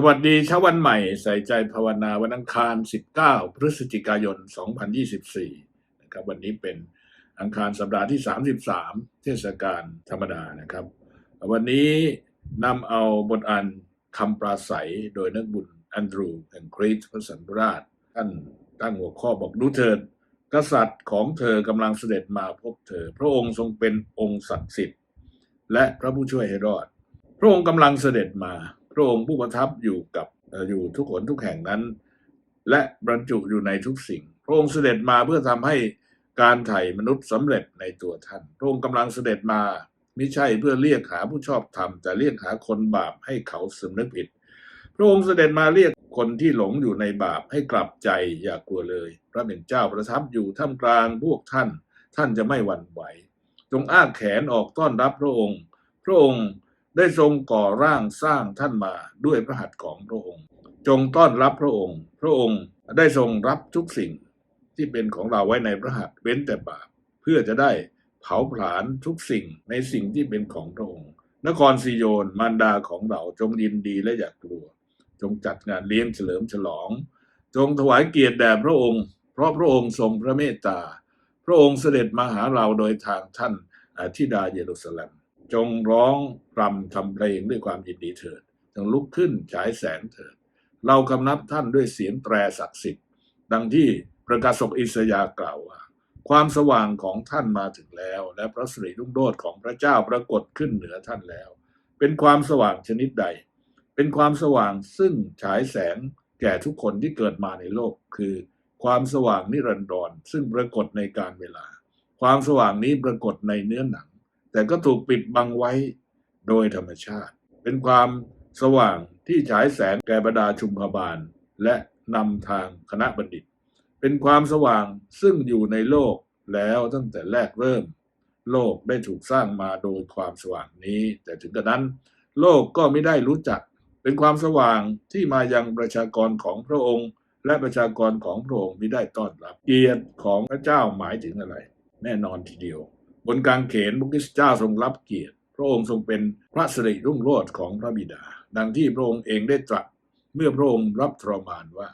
สวัสดีเช้าวันใหม่ใส่ใจภาวนาวันอังคาร 19 พฤศจิกายน 2024 นะครับ วันนี้เป็นอังคารสัปดาห์ที่ 33 เทศกาลธรรมดานะครับ วันนี้นำเอาบทอ่านคำปราศัยโดยนักบุญแอนดรูแห่งคริสพระสันตราช ท่านตั้งหัวข้อบอกดูเถิดกษัตริย์ของเธอกำลังเสด็จมาพบเธอ พระองค์ทรงเป็นองค์ศักดิ์สิทธิ์และพระผู้ช่วยให้รอด พระองค์กำลังเสด็จมา ระองค์ผู้ประทับอยู่กับอยู่ทุกคนทุกแห่งนั้น และบรรจุอยู่ในทุกสิ่ง พระองค์เสด็จมาเพื่อทำให้การไถ่มนุษย์สำเร็จในตัวท่าน พระองค์กำลังเสด็จมาไม่ใช่เพื่อเรียกหาผู้ชอบธรรม แต่เรียกหาคนบาปให้เขาสำนึกผิด พระองค์เสด็จมาเรียกคนที่หลงอยู่ในบาปให้กลับใจอย่ากลัวเลย พระเป็นเจ้าประทับอยู่ท่ามกลางพวกท่าน ท่านจะไม่หวั่นไหว จงอ้าแขนออกต้อนรับพระองค์ พระองค์ ได้ทรงก่อร่างสร้างท่านมาด้วยพระหัตถ์ของพระองค์ จงต้อนรับพระองค์ พระองค์ได้ทรงรับทุกสิ่งที่เป็นของเราไว้ในพระหัตถ์เว้นแต่บาปเพื่อจะได้เผาผลาญทุกสิ่งในสิ่งที่เป็นของพระองค์ นครซิโยนมารดาของเราจงยินดีและอย่ากลัว จงจัดงานเลี้ยงเฉลิมฉลอง จงถวายเกียรติแด่พระองค์ เพราะพระองค์ทรงพระเมตตา พระองค์เสด็จมาหาเราโดยทางท่านอธิดาเยรูซาเล็ม จงร้องรำทำเพลงด้วยความยินดีเถิดจงลุกขึ้นฉายแสงเถิด เรากำนับท่านด้วยเสียงแตรศักดิ์สิทธิ์ ดังที่ประกาศกอิสยากล่าวว่า ความสว่างของท่านมาถึงแล้ว และพระสิริรุ่งโรจน์ของพระเจ้าปรากฏขึ้นเหนือท่านแล้ว เป็นความสว่างชนิดใด เป็นความสว่างซึ่งฉายแสงแก่ทุกคนที่เกิดมาในโลก คือ ความสว่างนิรันดรซึ่งปรากฏในการเวลา ความสว่างนี้ปรากฏในเนื้อหนัง แต่ก็ถูกปิดบังไว้โดยธรรมชาติ เป็นความสว่างที่ฉายแสงแก่บรรดาชุมพบาล และนำทางคณะบัณฑิต เป็นความสว่างซึ่งอยู่ในโลกแล้วตั้งแต่แรกเริ่ม โลกได้ถูกสร้างมาโดยความสว่างนี้ แต่ถึงกระนั้น โลกก็ไม่ได้รู้จัก เป็นความสว่างที่มายังประชากรของพระองค์ และประชากรของพระองค์ไม่ได้ต้อนรับ เกียรติของพระเจ้าหมายถึงอะไร แน่นอนทีเดียว บนกางเขนพระคริสต์เจ้าทรงรับเกียรติ พระองค์ทรงเป็นพระสิริรุ่งโรจน์ของพระบิดา ดังที่พระองค์เองได้ตรัสเมื่อพระองค์รับทรมานว่า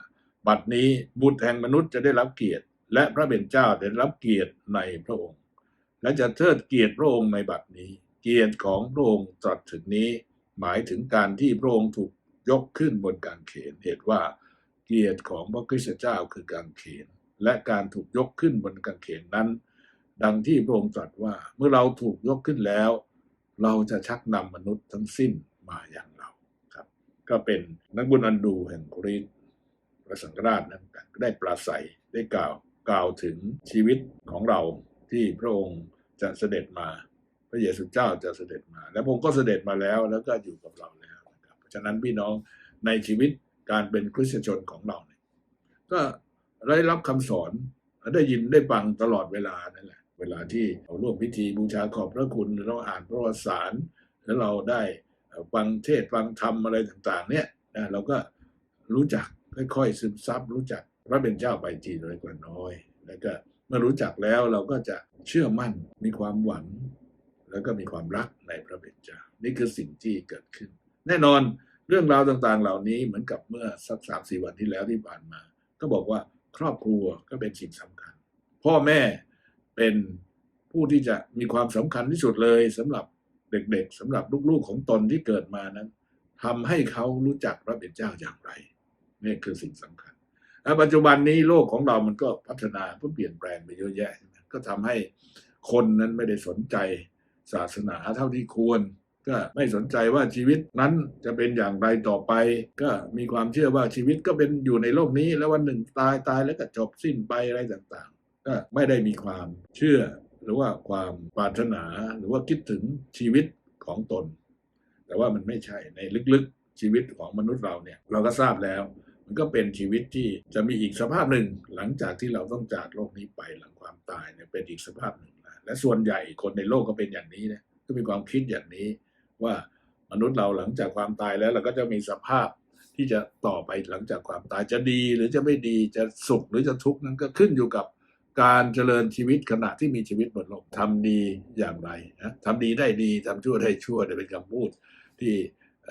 บัดนี้บุตรแห่งมนุษย์จะได้รับเกียรติ และพระเป็นเจ้าได้รับเกียรติในพระองค์ และจะเทิดเกียรติพระองค์ในบัดนี้ เกียรติของพระองค์ตรัสถึงนี้ หมายถึงการที่พระองค์ถูกยกขึ้นบนกางเขนเหตุว่า เกียรติของพระคริสต์เจ้าคือกางเขน และการถูกยกขึ้นบนกางเขนนั้น ดังที่พระองค์ตรัสว่าเมื่อเราถูกยกขึ้นแล้ว เราจะชักนำมนุษย์ทั้งสิ้นมาอย่างเราครับ ก็เป็นนักบุญอันดูแห่งกรีกพระสังฆราชนั้นได้ปราศัยได้กล่าวกล่าวถึงชีวิตของเราที่พระองค์จะเสด็จมา พระเยซูเจ้าจะเสด็จมา และพระองค์ก็เสด็จมาแล้วแล้วก็อยู่กับเราแล้วนะครับฉะนั้นพี่น้องในชีวิตการเป็นคริสตชนของเราเนี่ยก็ได้รับคำสอนได้ยินได้ฟังตลอดเวลานั่นแหละ เวลาที่เราร่วมพิธีบูชาขอบพระคุณเราอ่านประวัติศารแล้วเราได้ฟังเทศฟังธรรมอะไรต่าง ๆ เนี่ยนะเราก็รู้จักค่อยๆซึมซับรู้จักพระเป็นเจ้าไปทีน้อยกว่าน้อย แล้วก็เมื่อรู้จักแล้วเราก็จะเชื่อมั่นมีความหวัง แล้วก็มีความรักในพระเป็นเจ้า นี่คือสิ่งที่เกิดขึ้น แน่นอนเรื่องราวต่างๆ เหล่านี้เหมือนกับเมื่อสักสามสี่วันที่แล้วที่ผ่านมา ก็บอกว่าครอบครัวก็เป็นสิ่งสำคัญ พ่อแม่ เป็นผู้ที่จะมีความสำคัญที่สุดเลยสำหรับเด็กๆสำหรับลูกๆของตนที่เกิดมานั้นทำให้เขารู้จักพระเป็นเจ้าอย่างไรนี่คือสิ่งสำคัญและปัจจุบันนี้โลกของเรามันก็พัฒนาเพื่อเปลี่ยนแปลงไปเยอะแยะ ก็ทำให้คนนั้นไม่ได้สนใจศาสนาเท่าที่ควร ก็ไม่สนใจว่าชีวิตนั้นจะเป็นอย่างไรต่อไป ก็มีความเชื่อว่าชีวิตก็เป็นอยู่ในโลกนี้ แล้ววันหนึ่งตายตายแล้วก็จบสิ้นไปอะไรต่างๆ ก็ไม่ได้มีความเชื่อ หรือว่าความปรารถนาหรือว่าคิดถึงชีวิตของตน แต่ว่ามันไม่ใช่ในลึกๆชีวิตของมนุษย์เราเนี่ยเราก็ทราบแล้ว มันก็เป็นชีวิตที่จะมีอีกสภาพหนึ่ง หลังจากที่เราต้องจากโลกนี้ไปหลังความตายเนี่ยเป็นอีกสภาพหนึ่งนะและส่วนใหญ่คนในโลกก็เป็นอย่างนี้นะก็มีความคิดอย่างนี้ว่ามนุษย์เราหลังจากความตายแล้วเราก็จะมีสภาพที่จะต่อไปหลังจากความตายจะดีหรือจะไม่ดีจะสุขหรือจะทุกข์นั้นก็ขึ้นอยู่กับ การเจริญชีวิตขณะที่มีชีวิตบนโลกทำดีอย่างไรนะทำดีได้ดีทำชั่วได้ชั่วเนี่ยเป็นคำพูดที่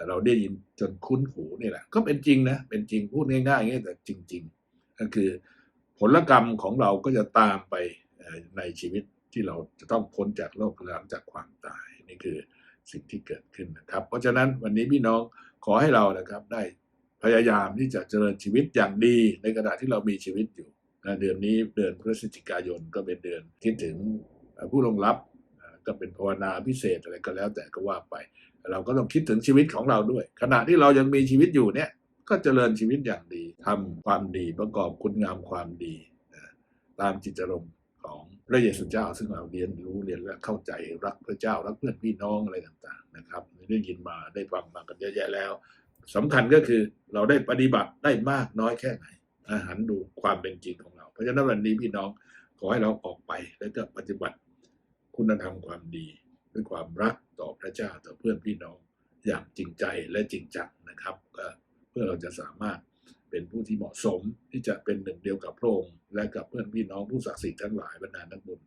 เราได้ยินจนคุ้นหูนี่แหละ ก็เป็นจริงนะเป็นจริงพูดง่ายๆอย่างนี้แต่จริง ๆ ก็คือผลกรรมของเราก็จะตามไปในชีวิตที่เราจะต้องพ้นจากโลกหลังจากความตายนี่คือสิ่งที่เกิดขึ้นนะครับ เพราะฉะนั้นวันนี้พี่น้องขอให้เรานะครับได้พยายามที่จะเจริญชีวิตอย่างดีในขณะที่เรามีชีวิตอยู่ เดือนนี้เดือนพฤศจิกายนก็เป็นเดือนคิดถึงผู้ลงรับก็เป็นภาวนาพิเศษอะไรก็แล้วแต่ก็ว่าไป เราก็ต้องคิดถึงชีวิตของเราด้วย ขณะที่เรายังมีชีวิตอยู่เนี่ยก็เจริญชีวิตอย่างดีทำความดีประกอบคุณงามความดี ตามจิตจารมณ์ของพระเยซูเจ้า ซึ่งเราเรียนรู้เรียนและเข้าใจรักพระเจ้ารักเพื่อนพี่น้องอะไรต่างๆนะครับได้ยินมาได้ฟังมากันเยอะแยะแล้วสำคัญก็คือเราได้ปฏิบัติได้มากน้อยแค่ไหนอาหันดูความเป็นจริงของ เพราะฉะนั้นวันนี้พี่น้องขอให้เราออกไปแล้วก็ปฏิบัติคุณธรรมความดี ด้วยความรักต่อพระเจ้าต่อเพื่อนพี่น้องอย่างจริงใจและจริงจังนะครับเพื่อเราจะสามารถเป็นผู้ที่เหมาะสมที่จะเป็นหนึ่งเดียวกับพระองค์และกับเพื่อนพี่น้องผู้ศักดิ์สิทธิ์ทั้งหลายบรรดานักบุญ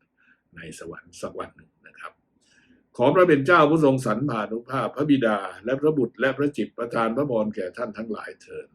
ในสวรรค์สักวันหนึ่งนะครับ ขอพระเป็นเจ้าผู้ทรงสรรพานุภาพพระบิดา และพระบุตรและพระจิตประทานพระพรแก่ท่านทั้งหลายเถิด